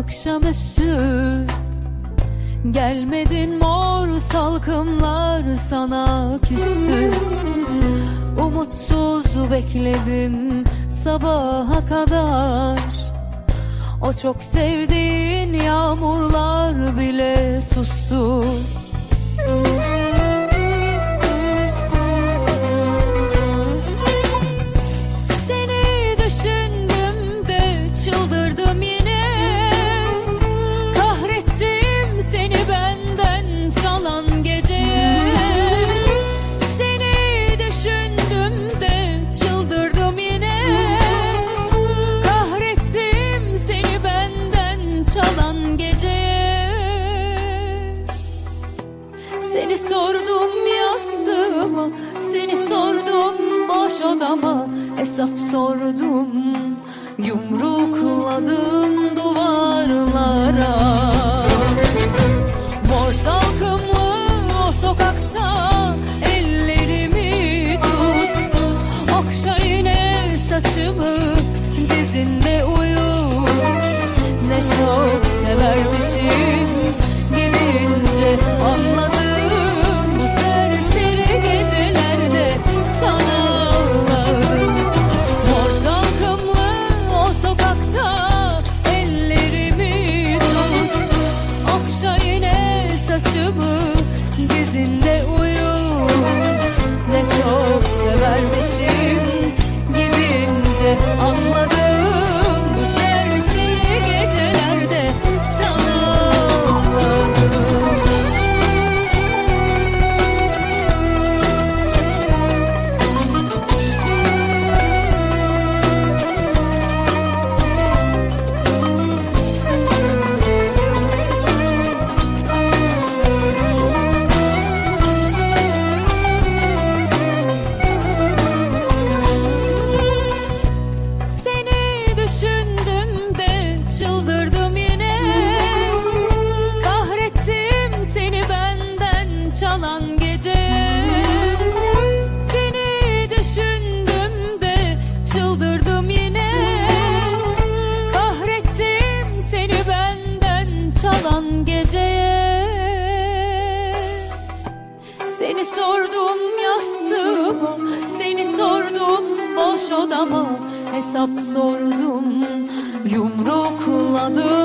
akşamüstü. Gelmedin mor salkımlar sana küstü. Umutsuz bekledim sabaha kadar. O çok sevdiğin yağmurlar bile sustu seni sordum yastığıma, seni sordum boş odama, hesap sordum, yumrukladım duvarlara. Mor salkımlı o sokakta ellerimi tut, okşa yine saçımı dizinde uyut. Ne çok severmişim seni sordum yastığıma, seni sordum boş odama, hesap sordum, yumrukladım